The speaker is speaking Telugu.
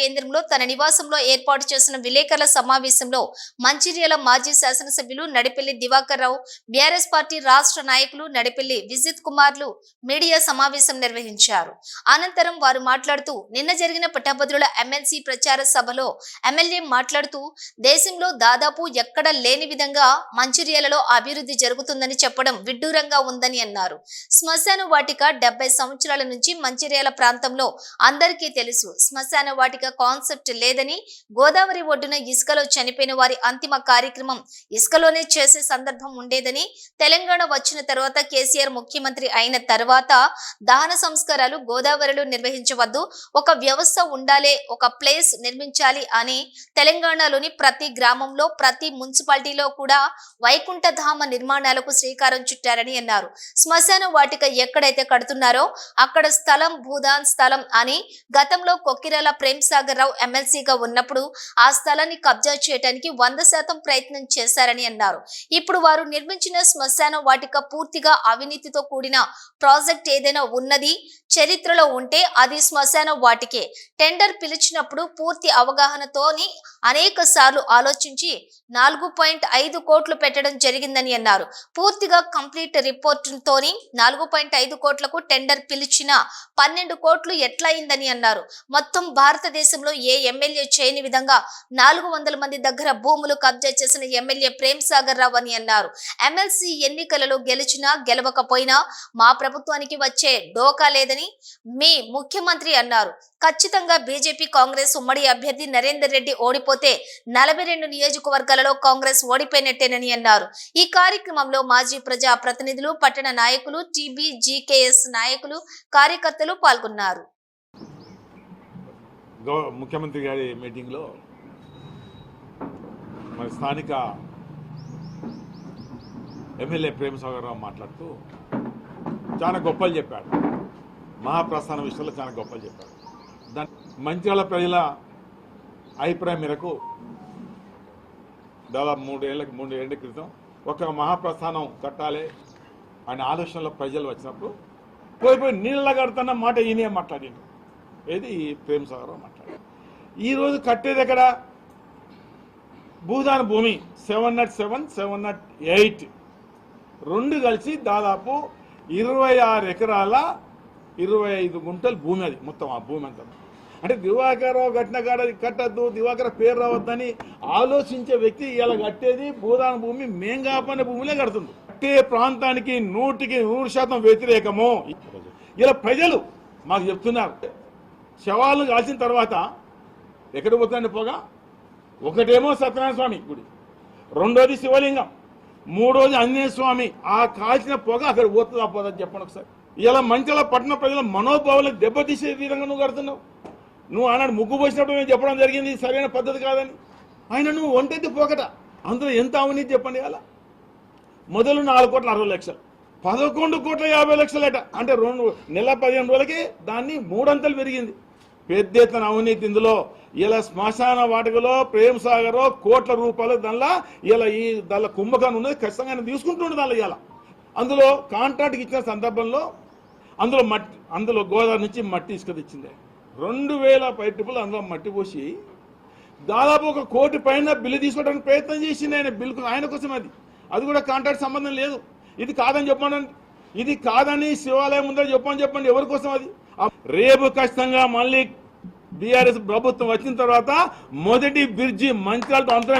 కేంద్రంలో తన నివాసంలో ఏర్పాటు చేసిన విలేకరుల సమావేశంలో మంచిర్యాల మాజీ శాసనసభ్యులు నడిపెల్లి దివాకర్ రావు బీఆర్ఎస్ పార్టీ రాష్ట్ర నాయకులు నడిపెల్లి విజిత్ కుమార్లు మీడియా సమావేశం నిర్వహించారు. అనంతరం వారు మాట్లాడుతూ నిన్న జరిగిన పట్టభద్రుల ఎమ్మెల్సీ ప్రచార సభలో ఎమ్మెల్యే మాట్లాడుతూ దేశంలో దాదాపు ఎక్కడ లేని విధంగా మంచిర్యాలలో అభివృద్ధి జరుగుతుందని చెప్పడం విడ్డూరంగా ఉందని అన్నారు. శ్మశాన వాటిక డెబ్బై సంవత్సరాల నుంచి మంచిర్యాల ప్రాంతంలో అందరికీ తెలుసు. శ్మశాన వాటిక కాన్సెప్ట్ లేదని గోదావరి ఒడ్డున ఇసుకలో చనిపోయిన వారి అంతిమ కార్యక్రమం ఇసుకలోనే చేసే సందర్భం ఉండేదని తెలంగాణ వచ్చిన తర్వాత కేసీఆర్ ముఖ్యమంత్రి అయిన తర్వాత దహన సంస్కారాలు గోదావరిలో నిర్వహించవద్దు ఒక వ్యవస్థ ఉండాలే ఒక ప్లేస్ నిర్మించాలి అని తెలంగాణలోని ప్రతి గ్రామంలో ప్రతి మున్సిపాలిటీలో కూడా వైకుంఠధామ నిర్మాణాలకు శ్రీకారం చుట్టారని అన్నారు. శ్మశాన వాటిక ఎక్కడైతే కడుతున్నారో అక్కడ స్థలం భూదాన్ స్థలం అని గతంలో కొక్కిరాల ప్రేమ్ రావు ఎమ్మెల్సీగా ఉన్నప్పుడు ఆ స్థలాన్ని కబ్జా చేయడానికి వంద శాతం ప్రయత్నం చేశారని అన్నారు. ఇప్పుడు వారు నిర్మించిన శ్మశాన వాటిక పూర్తిగా అవినీతితో కూడిన ప్రాజెక్ట్ ఏదైనా ఉన్నది చరిత్రలో ఉంటే అది శ్మశాన వాటికే. టెండర్ పిలిచినప్పుడు పూర్తి అవగాహనతోని అనేక సార్లు ఆలోచించి నాలుగు పాయింట్ ఐదు కోట్లు పెట్టడం జరిగిందని అన్నారు. పూర్తిగా కంప్లీట్ రిపోర్టుతోని నాలుగు పాయింట్ ఐదు కోట్లకు టెండర్ పిలిచిన పన్నెండు కోట్లు ఎట్లయిందని అన్నారు. మొత్తం దేశంలో ఏ ఎమ్మెల్యే చేయని విధంగా నాలుగు వందల మంది దగ్గర భూములు కబ్జా చేసిన ఎమ్మెల్యే ప్రేమ్ సాగర్ రావు అని అన్నారు. ఎమ్మెల్సీ ఎన్నికలలో గెలిచినా గెలవకపోయినా మా ప్రభుత్వానికి వచ్చే డోకా లేదని మీ ముఖ్యమంత్రి అన్నారు. ఖచ్చితంగా బీజేపీ కాంగ్రెస్ ఉమ్మడి అభ్యర్థి నరేందర్ రెడ్డి ఓడిపోతే నలభై రెండు నియోజకవర్గాలలో కాంగ్రెస్ ఓడిపోయినట్టేనని అన్నారు. ఈ కార్యక్రమంలో మాజీ ప్రజా ప్రతినిధులు పట్టణ నాయకులు టీబీ జీకేఎస్ నాయకులు కార్యకర్తలు పాల్గొన్నారు. గౌ ముఖ్యమంత్రి గారి మీటింగ్లో మరి స్థానిక ఎమ్మెల్యే ప్రేమసాగరరావు మాట్లాడుతూ చాలా గొప్పలు చెప్పాడు. మహాప్రస్థానం విషయంలో చాలా గొప్పలు చెప్పాడు. దాని మంచిర్యాల ప్రజల అభిప్రాయం మేరకు దాదాపు మూడేళ్ళకి మూడేళ్ళ క్రితం ఒక మహాప్రస్థానం కట్టాలి అనే ఆలోచనలో ప్రజలు వచ్చినప్పుడు పోయిపోయి నీళ్ళ కడతాన్న మాట ఈయనే మాట్లాడింది ఏది? ప్రేమ్ సాగర్ మాట్లాడారు. ఈరోజు కట్టేది ఎక్కడ? భూదాన భూమి seven nought seven seven nought eight. రెండు కలిసి దాదాపు ఇరవై ఆరు ఎకరాల ఇరవై ఐదు గుంటలు భూమి అది మొత్తం ఆ భూమి అంతా. అంటే దివాకరావు కట్టిన కాడ కట్టద్దు దివాకర పేరు రావద్దని ఆలోచించే వ్యక్తి ఇలా కట్టేది భూదాన భూమి మేం కాపనే భూమిలే కడుతుంది. కట్టే ప్రాంతానికి నూటికి నూరు శాతం వ్యతిరేకము. ఇలా ప్రజలు మాకు చెప్తున్నారు. శవాలు కాల్చిన తర్వాత ఎక్కడ పోతుందండి పొగ? ఒకటేమో సత్యనారాయణ స్వామి గుడి. రెండోది శివలింగం. మూడోది ఆంజనేయ స్వామి. ఆ కాల్చిన పొగ అక్కడ పోతుందా పోదని చెప్పండి ఒకసారి. ఇలా మంచిగా పట్టణ ప్రజల మనోభావాలకు దెబ్బతీసే విధంగా నువ్వు కడుతున్నావు. నువ్వు ఆనాడు ముగ్గు పోసినప్పుడు మేము చెప్పడం జరిగింది సరైన పద్ధతి కాదని. ఆయన నువ్వు ఒంటెత్తి పోకట. అందులో ఎంత అవినీతి చెప్పండి అలా. మొదలు నాలుగు కోట్ల అరవై లక్షలు. పదకొండు కోట్ల యాభై లక్షలట. అంటే రెండు నెల పదిహేను రోజులకి దాన్ని మూడంతలు పెరిగింది పెద్ద ఎత్తున అవినీతి ఇందులో. ఇలా శ్మశాన వాటికలో ప్రేమ్ సాగర్ కోట్ల రూపాయలు దానిలో ఇలా ఈ దానిలో కుంభకాన్ని ఉన్నది ఖచ్చితంగా ఆయన తీసుకుంటుండే దానిలో ఇలా అందులో కాంట్రాక్ట్కి ఇచ్చిన సందర్భంలో అందులో మట్టి అందులో గోదావరి నుంచి మట్టి ఇసుక తెచ్చింది. రెండు వేల పైటిపులు అందులో మట్టి పోసి దాదాపు ఒక కోటి పైన బిల్లు తీసుకోవడానికి ప్రయత్నం చేసింది ఆయన. బిల్లు ఆయన కోసం అది. అది కూడా కాంట్రాక్ట్ సంబంధం లేదు. ఇది కాదని చెప్పండి ఇది కాదని శివాలయం ఉందని చెప్పని చెప్పండి. ఎవరి కోసం అది? రేపు ఖచ్చితంగా మళ్ళీ బీఆర్ఎస్ ప్రభుత్వం వచ్చిన తర్వాత మొదటి బ్రిడ్జి మంచిర్యాలతో అంతరం